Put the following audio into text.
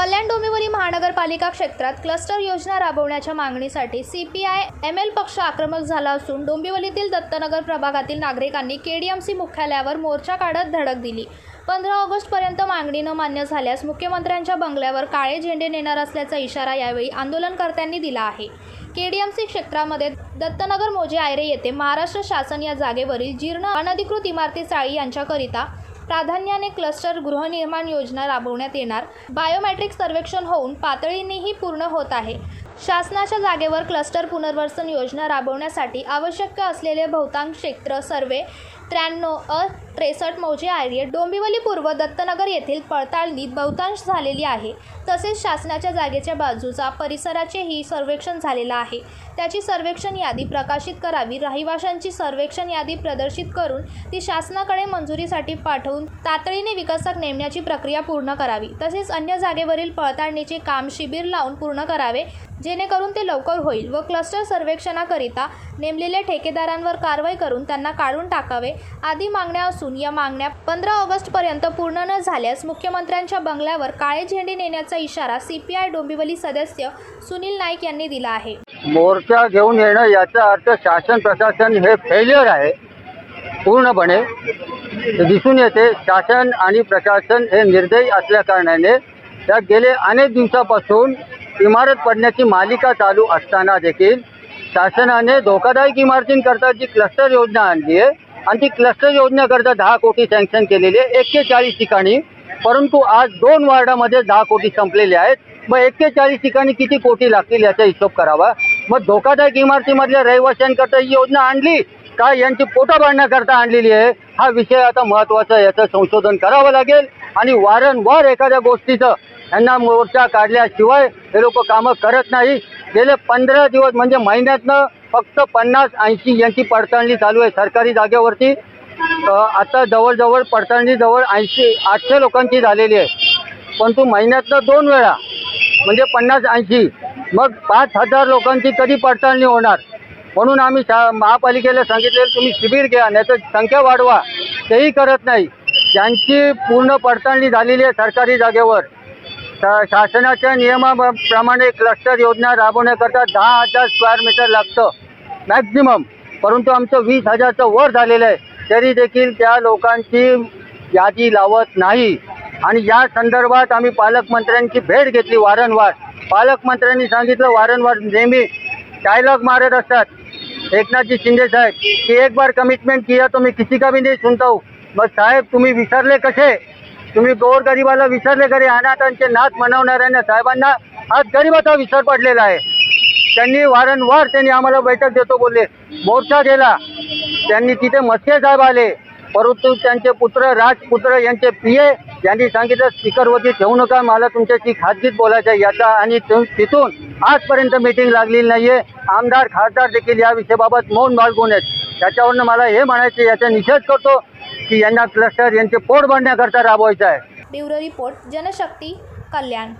कल्याण डोंबिवली महानगरपालिका क्षेत्रात क्लस्टर योजना राबवण्याच्या मागणीसाठी C P I M L पक्ष आक्रमक झाला असून डोंबिवलीतील दत्तनगर प्रभागातील नागरिकांनी के डी एम सी मुख्यालयावर मोर्चा काढत धडक दिली. पंधरा ऑगस्टपर्यंत मागणी न मान्य झाल्यास मुख्यमंत्र्यांच्या बंगल्यावर काळे झेंडे नेणार असल्याचा इशारा यावेळी आंदोलनकर्त्यांनी दिला आहे. के डी एम सी क्षेत्रामध्ये दत्तनगर मोजे आयरे येथे महाराष्ट्र शासन या जागेवरील जीर्ण अनधिकृत इमारती चाळी यांच्याकरिता प्राधान्याने क्लस्टर गृहनिर्माण योजना राबवण्यात येणार. बायोमॅट्रिक सर्वेक्षण होऊन पातळीनेही पूर्ण होत आहे. शासनाच्या जागेवर क्लस्टर पुनर्वसन योजना राबवण्यासाठी आवश्यक असलेले बहुतांश क्षेत्र सर्वे त्र्याण्णव अ त्रेसष्ट मौजे आर्य डोंबिवली पूर्व दत्तनगर येथील पडताळणी बहुतांश झालेली आहे. तसेच शासनाच्या जागेच्या बाजूचा परिसराचेही सर्वेक्षण झालेलं आहे. त्याची सर्वेक्षण यादी प्रकाशित करावी रहिवाशांची सर्वेक्षण यादी प्रदर्शित करून ती शासनाकडे मंजुरीसाठी पाठवून तातडीने विकसक नेमण्याची प्रक्रिया पूर्ण करावी. तसेच अन्य जागेवरील पडताळणीचे काम शिबिर लावून पूर्ण करावे जेणेकरून ते लवकर होईल व क्लस्टर सर्वेक्षणाकरिता नेमलेल्या ठेकेदारांवर कारवाई करून त्यांना काढून टाकावे आदी मागण्या असून या मागण्या पंधरा ऑगस्टपर्यंत पूर्ण न झाल्यास मुख्यमंत्र्यांच्या बंगल्यावर काळे झेंडे नेण्याचा इशारा सीपीआय डोंबिवली सदस्य सुनील नाईक यांनी दिला आहे. मोर्चा घेऊन येणं याचा अर्थ शासन प्रशासन हे फेल्युअर आहे. पूर्णपणे दिसून येते शासन आणि प्रशासन हे निर्दयी असल्या कारणाने त्या गेले अनेक दिवसापासून इमारत पडण्याची मालिका चालू असताना देखील शासनाने धोकादायक इमारतींकरता जी क्लस्टर योजना आणली आहे आणि ती क्लस्टर योजनेकरता दहा कोटी सँक्शन केलेली आहे. एक्केचाळीस ठिकाणी. परंतु आज दोन वार्डामध्ये दहा कोटी संपलेले आहेत. मग एक्केचाळीस ठिकाणी किती कोटी लागतील याचा हिशोब करावा. मग धोकादायक इमारतीमधल्या रहिवाशांकरता ही योजना आणली का यांची पोटं बांधण्याकरता आणलेली आहे? हा विषय आता महत्त्वाचा याचं संशोधन करावं लागेल. आणि वारंवार एखाद्या गोष्टीचं यांना मोर्चा काढल्याशिवाय हे लोक कामं करत नाही गेले पंधरा दिवस म्हणजे महिन्यातनं फक्त पन्नास ऐंशी यांची पडताळणी चालू आहे सरकारी जागेवरती. आता जवळजवळ पडताळणी जवळ ऐंशी आठशे लोकांची झालेली आहे. परंतु महिन्यातनं दोन वेळा म्हणजे पन्नास ऐंशी मग पाच हजार लोकांची कधी पडताळणी होणार? म्हणून आम्ही शा महापालिकेला सांगितलेलं तुम्ही शिबिर घ्या नाही तर संख्या वाढवा. तेही करत नाही. ज्यांची पूर्ण पडताळणी झालेली आहे सरकारी जागेवर शासनाच्या नियमाप्रमाणे क्लस्टर योजना राबवण्याकरता दहा हजार स्क्वेअर मीटर लागतं. मॅक्झिमम परंतु आमचं वीस हजारचं वर झालेलं आहे. तरी देखील त्या लोकांची यादी लावत नाही. आणि या संदर्भात आम्ही पालकमंत्र्यांची भेट घेतली वारंवार. पालकमंत्र्यांनी सांगितलं वारंवार नेहमी डायलॉग मारत असतात. एकनाथजी शिंदे साहेब की एक बार कमिटमेंट किया तो मी किसी का भी नाही सुनता हूँ. मग साहेब तुम्ही विसरले कसे? तुम्ही गोर गरिबाला विसरले खरे अनाथांचे नाथ मनवणाऱ्यांना साहेबांना आज गरिबाचा विसर पडलेला आहे. त्यांनी वारंवार त्यांनी आम्हाला बैठक देतो बोलले. मोर्चा गेला. त्यांनी तिथे मस्के साहेब आले. परंतु त्यांचे पुत्र राजपुत्र यांचे पिये यांनी सांगितलं स्पीकरवरती ठेवू नका मला तुमच्याशी खाजगीत बोलायचं आहे. याचा आणि तिथून आजपर्यंत मीटिंग लागलेली नाहीये. आमदार खासदार देखील या विषयाबाबत मौन बाळगून आहेत. त्याच्यावरनं मला हे म्हणायचे याचा निषेध करतो. की यांना क्लस्टर यांचे पोट भरण्याकरता राबवायचं आहे. Bureau report Janshakti Kalyan.